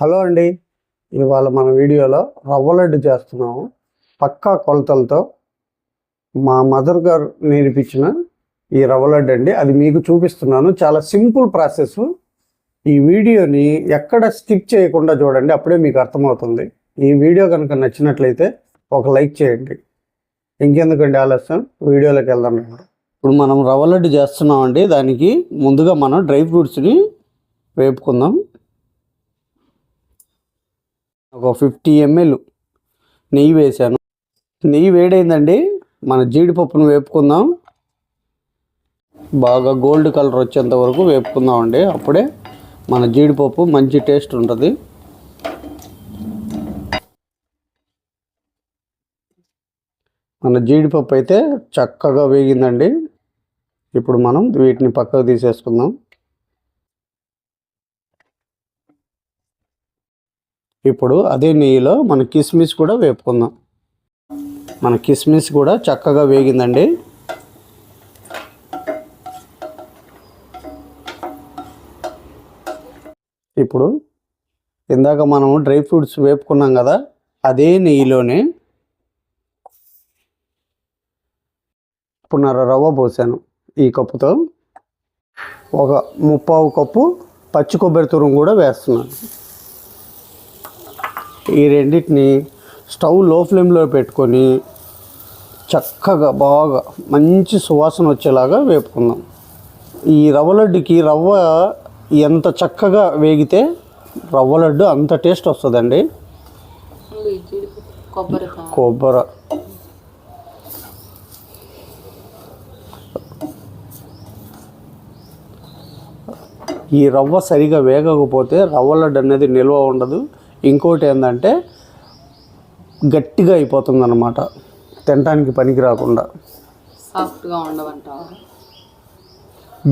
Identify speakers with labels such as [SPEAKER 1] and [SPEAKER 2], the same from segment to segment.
[SPEAKER 1] Hello అండి. ఇవాళ మన వీడియోలో రవ్వ లడ్డు చేస్తున్నాము. పక్కా కొలతలతో మా మదర్ గారు నేర్పించిన ఈ రవ్వ లడ్డు అండి. అది మీకు చూపిస్తున్నాను. చాలా సింపుల్ ప్రాసెస్. ఈ వీడియోని ఎక్కడ స్కిప్ చేయకుండా చూడండి అప్పుడే మీకు అర్థమవుతుంది. ఈ వీడియో కనుక నచ్చినట్లయితే ఒక లైక్ చేయండి. ఇంకెందుకండి ఆలస్యం? వీడియోలోకి వెళ్దాం. ఇప్పుడు మనం రవ్వ లడ్డు చేస్తున్నామండి. దానికి ముందుగా మనం డ్రై ఫ్రూట్స్ని వేపుకుందాం. ఒక ఫిఫ్టీ ఎంఎల్ నెయ్యి వేసాను నెయ్యి వేడైందండి. మన జీడిపప్పును వేపుకుందాం. బాగా గోల్డ్ కలర్ వచ్చేంత వరకు వేపుకుందాం అండి అప్పుడే మన జీడిపప్పు మంచి టేస్ట్ ఉంటుంది. మన జీడిపప్పు అయితే చక్కగా వేగిందండి. ఇప్పుడు మనం వీటిని పక్కకు తీసేసుకుందాం. ఇప్పుడు అదే నెయ్యిలో మన కిస్మిస్ కూడా వేపుకుందాం. మన కిస్మిస్ కూడా చక్కగా వేగిందండి. ఇప్పుడు ఇందాక మనం డ్రై ఫ్రూట్స్ వేపుకున్నాం కదా అదే నెయ్యిలోనే పునర రవ్వ పోసాను ఈ కప్పుతో. ఒక ముప్పావు కప్పు పచ్చి కొబ్బరి తురుము కూడా వేస్తున్నాను. ఈ రెండింటిని స్టవ్లో ఫ్లేమ్లో పెట్టుకొని చక్కగా బాగా మంచి సువాసన వచ్చేలాగా వేపుకుందాం. ఈ రవ్వ లడ్డుకి రవ్వ ఎంత చక్కగా వేగితే రవ్వ లడ్డు అంత టేస్ట్ వస్తుందండి.
[SPEAKER 2] కొబ్బరి
[SPEAKER 1] కొబ్బరి. ఈ రవ్వ సరిగా వేగకపోతే రవ్వ లడ్డు అనేది నిల్వ ఉండదు. ఇంకోటి ఏంటంటే గట్టిగా అయిపోతుంది అనమాట తినడానికి పనికి రాకుండా.
[SPEAKER 2] సాఫ్ట్గా ఉండవంటావా?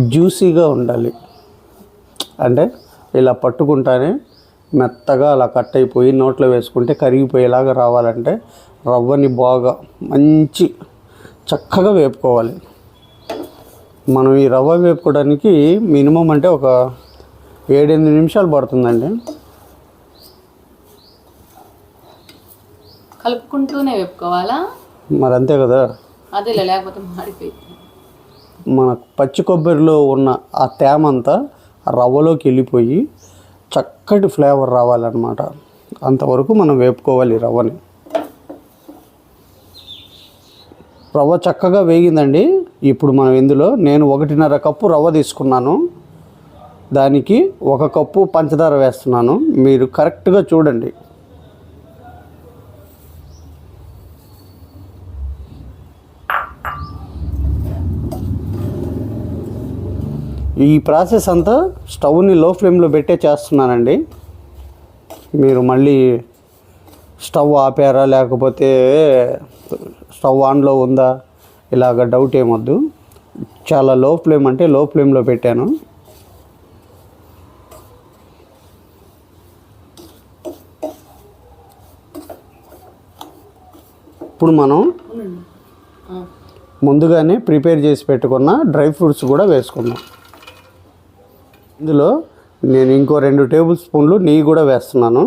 [SPEAKER 1] జ్యూసీగా ఉండాలి. అంటే ఇలా పట్టుకుంటానే మెత్తగా అలా కట్ అయిపోయి నోట్లో వేసుకుంటే కరిగిపోయేలాగా రావాలంటే రవ్వని బాగా మంచి చక్కగా వేపుకోవాలి. మనం ఈ రవ్వ వేపుకోవడానికి మినిమం అంటే ఒక ఏడెనిమిది నిమిషాలు పడుతుందండి.
[SPEAKER 2] కలుపుకుంటూనే వేపుకోవాలా?
[SPEAKER 1] మరి అంతే కదా.
[SPEAKER 2] అదేలే లేకపోతే మాడిపోయింది
[SPEAKER 1] మన పచ్చి కొబ్బరిలో ఉన్న ఆ తేమ అంతా రవ్వలోకి వెళ్ళిపోయి చక్కటి ఫ్లేవర్ రావాలన్నమాట. అంతవరకు మనం వేపుకోవాలి రవ్వని. రవ్వ చక్కగా వేగిందండి. ఇప్పుడు మనం ఇందులో నేను ఒకటిన్నర కప్పు రవ్వ తీసుకున్నాను. దానికి ఒక కప్పు పంచదార వేస్తున్నాను. మీరు కరెక్ట్గా చూడండి. ఈ ప్రాసెస్ అంతా స్టవ్ని లో ఫ్లేమ్లో పెట్టే చేస్తున్నానండి. మీరు మళ్ళీ స్టవ్ ఆపారా లేకపోతే స్టవ్ ఆన్లో ఉందా ఇలాగ డౌట్ ఏమొద్దు. చాలా లో ఫ్లేమ్ అంటే లో ఫ్లేమ్లో పెట్టాను. ఇప్పుడు మనం ముందుగానే ప్రిపేర్ చేసి పెట్టుకున్న డ్రై ఫ్రూట్స్ కూడా వేసుకుందాం. ఇందులో నేను ఇంకో రెండు టేబుల్ స్పూన్లు నెయ్యి కూడా వేస్తున్నాను.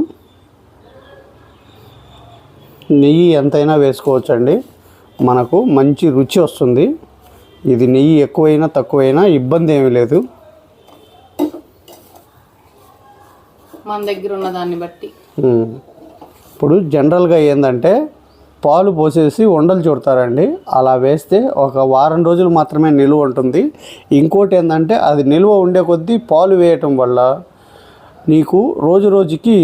[SPEAKER 1] నెయ్యి ఎంతైనా వేసుకోవచ్చండి. మనకు మంచి రుచి వస్తుంది. ఇది నెయ్యి ఎక్కువైనా తక్కువైనా ఇబ్బంది ఏమీ లేదు.
[SPEAKER 2] మన దగ్గర ఉన్న దాన్ని బట్టి.
[SPEAKER 1] ఇప్పుడు జనరల్గా ఏంటంటే పాలు పోసేసి ఉండలు చుడతారండి. అలా వేస్తే ఒక వారం రోజులు మాత్రమే నిలువ ఉంటుంది. ఇంకోటి ఏంటంటే అది నిల్వ ఉండే కొద్దీ పాలు వేయటం వల్ల నీకు రోజు రోజుకి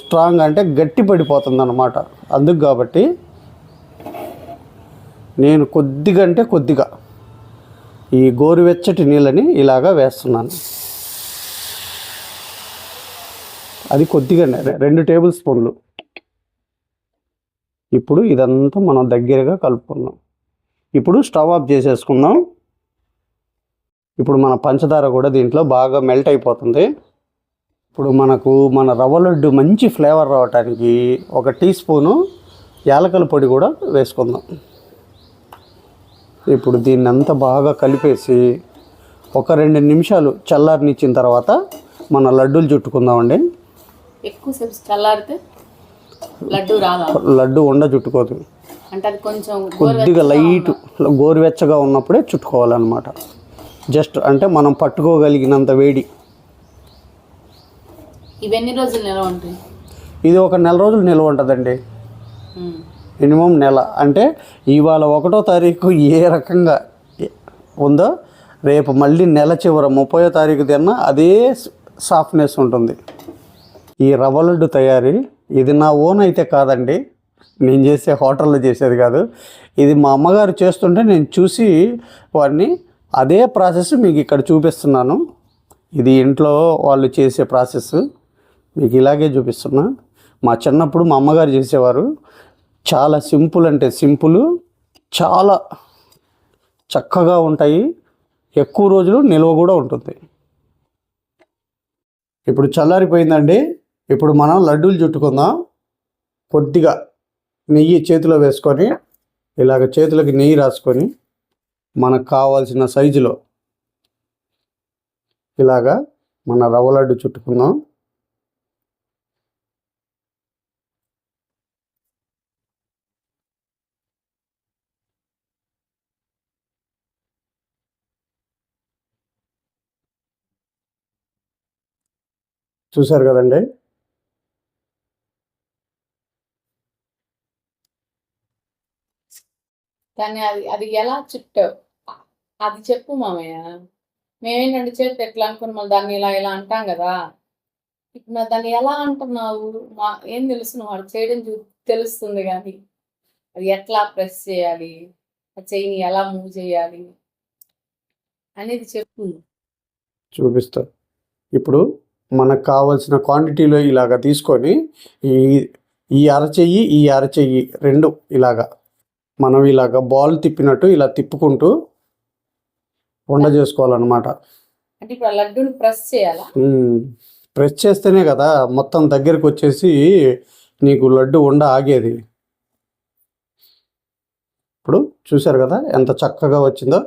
[SPEAKER 1] స్ట్రాంగ్ అంటే గట్టి పడిపోతుంది అనమాట అందుకు కాబట్టి నేను కొద్దిగా అంటే కొద్దిగా ఈ గోరువెచ్చటి నీళ్ళని ఇలాగా వేస్తున్నాను. అది కొద్దిగానే రెండు టేబుల్ స్పూన్లు. ఇప్పుడు ఇదంతా మనం దగ్గరగా కలుపుకుందాం. ఇప్పుడు స్టవ్ ఆఫ్ చేసేసుకుందాం. ఇప్పుడు మన పంచదార కూడా దీంట్లో బాగా మెల్ట్ అయిపోతుంది. ఇప్పుడు మనకు మన రవ్వ లడ్డు మంచి ఫ్లేవర్ రావటానికి ఒక టీ స్పూను యాలకల పొడి కూడా వేసుకుందాం. ఇప్పుడు దీన్ని అంతా బాగా కలిపేసి ఒక రెండు నిమిషాలు చల్లారినిచ్చిన తర్వాత మన లడ్డూలు చుట్టుకుందామండి.
[SPEAKER 2] ఎక్కువసేపు చల్లారితే లడ్డు రాదా?
[SPEAKER 1] లడ్డు ఉండ చుట్టుకోదు.
[SPEAKER 2] అంటే అది కొంచెం
[SPEAKER 1] కొద్దిగా లైట్ గోరువెచ్చగా ఉన్నప్పుడే చుట్టుకోవాలన్నమాట. జస్ట్ అంటే మనం పట్టుకోగలిగినంత వేడి.
[SPEAKER 2] ఇవన్నీ రోజులు నిలవ ఉంటాయి?
[SPEAKER 1] ఇది ఒక నెల రోజులు నిల్వ ఉంటుందండి. మినిమం నెల. అంటే ఇవాళ ఒకటో తారీఖు ఏ రకంగా ఉందో రేపు మళ్ళీ నెల చివర ముప్పయో తారీఖు తిన్న అదే సాఫ్ట్నెస్ ఉంటుంది. ఈ రవ్వ లడ్డు తయారీ ఇది నా ఓన్ అయితే కాదండి. నేను చేసే హోటల్లో చేసేది కాదు. ఇది మా అమ్మగారు చేస్తుంటే నేను చూసి వాడిని అదే ప్రాసెస్ మీకు ఇక్కడ చూపిస్తున్నాను. ఇది ఇంట్లో వాళ్ళు చేసే ప్రాసెస్. మీకు ఇలాగే చూపిస్తున్నా. మా చిన్నప్పుడు మా అమ్మగారు చేసేవారు. చాలా సింపుల్ అంటే సింపుల్ చాలా చక్కగా ఉంటాయి. ఎక్కువ రోజులు నిల్వ కూడా ఉంటుంది. ఇప్పుడు చల్లారిపోయిందండి. ఇప్పుడు మనం లడ్డూలు చుట్టుకుందాం. కొద్దిగా నెయ్యి చేతిలో వేసుకొని ఇలాగ చేతులకి నెయ్యి రాసుకొని మనకు కావాల్సిన సైజులో ఇలాగా మన రవ్వ లడ్డు చుట్టుకుందాం. చూసారు కదండి?
[SPEAKER 2] కానీ అది అది ఎలా చుట్టావు? అది చెప్పు మామయ్య. మేమేంటంటే చేతి ఎట్లా అనుకుని మళ్ళీ దాన్ని ఇలా ఇలా అంటాం కదా. ఇప్పుడు దాన్ని ఎలా అంటున్నావు? మా ఏం తెలుసు నువ్వు? వాడు చేయడం చూ తెలుస్తుంది కానీ. అది ఎట్లా ప్రెస్ చేయాలి? ఆ చెయ్యిని ఎలా మూవ్ చేయాలి? అనేది చెప్పు.
[SPEAKER 1] చూపిస్తా. ఇప్పుడు మనకు కావాల్సిన క్వాంటిటీలో ఇలాగ తీసుకొని ఈ ఈ అరచెయ్యి ఈ అరచెయ్యి రెండు ఇలాగా మనం ఇలాగ బాల్ తిప్పినట్టు ఇలా తిప్పుకుంటూ ఉండ చేసుకోవాలన్నమాట.
[SPEAKER 2] అంటే ఇప్పుడు ఆ లడ్డూని ప్రెస్ చేయాలా?
[SPEAKER 1] మ్మ్. ప్రెస్ చేస్తేనే కదా మొత్తం దగ్గరికి వచ్చేసి నీకు లడ్డు ఉండ ఆగేది. ఇప్పుడు చూశారు కదా ఎంత చక్కగా వచ్చిందో?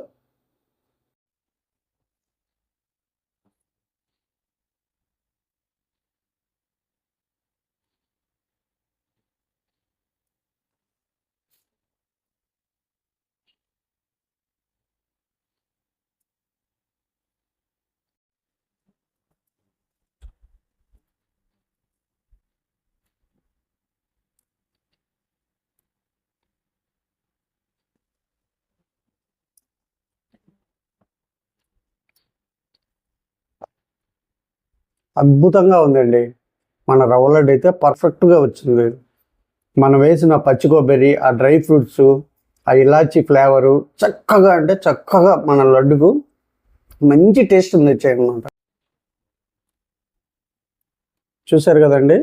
[SPEAKER 1] అద్భుతంగా ఉందండి. మన రవ్వ లడ్డు అయితే పర్ఫెక్ట్గా వచ్చింది. మనం వేసిన పచ్చి కొబ్బరి ఆ డ్రై ఫ్రూట్స్ ఆ ఇలాచీ ఫ్లేవరు చక్కగా అంటే చక్కగా మన లడ్డుకు మంచి టేస్ట్ ఉంది అనమాట చూశారు కదండి?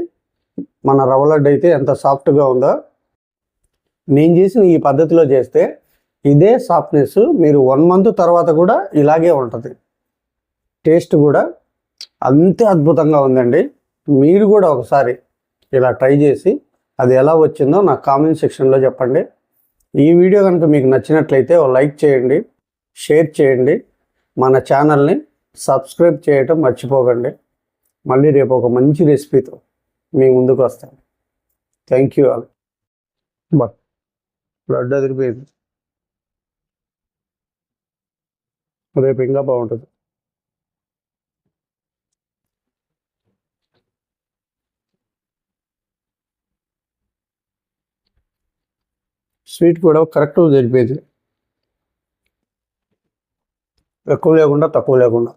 [SPEAKER 1] మన రవ్వ లడ్డు అయితే ఎంత సాఫ్ట్గా ఉందో. నేను చేసిన ఈ పద్ధతిలో చేస్తే ఇదే సాఫ్ట్నెస్ మీరు వన్ మంత్ తర్వాత కూడా ఇలాగే ఉంటుంది. టేస్ట్ కూడా అంతే అద్భుతంగా ఉందండి. మీరు కూడా ఒకసారి ఇలా ట్రై చేసి అది ఎలా వచ్చిందో నాకు కామెంట్ సెక్షన్లో చెప్పండి. ఈ వీడియో కనుక మీకు నచ్చినట్లయితే ఓ లైక్ చేయండి షేర్ చేయండి మన ఛానల్ని సబ్స్క్రైబ్ చేయటం మర్చిపోకండి. మళ్ళీ రేపు ఒక మంచి రెసిపీతో మీ ముందుకు వస్తాను థ్యాంక్ యూ ఆల్ బా బ్లడ్ అదిరిపోయింది. రేపు ఇంకా బాగుంటుంది. స్వీట్ కూడా కరెక్ట్గా జరిపేది. ఎక్కువ లేకుండా తక్కువ లేకుండా.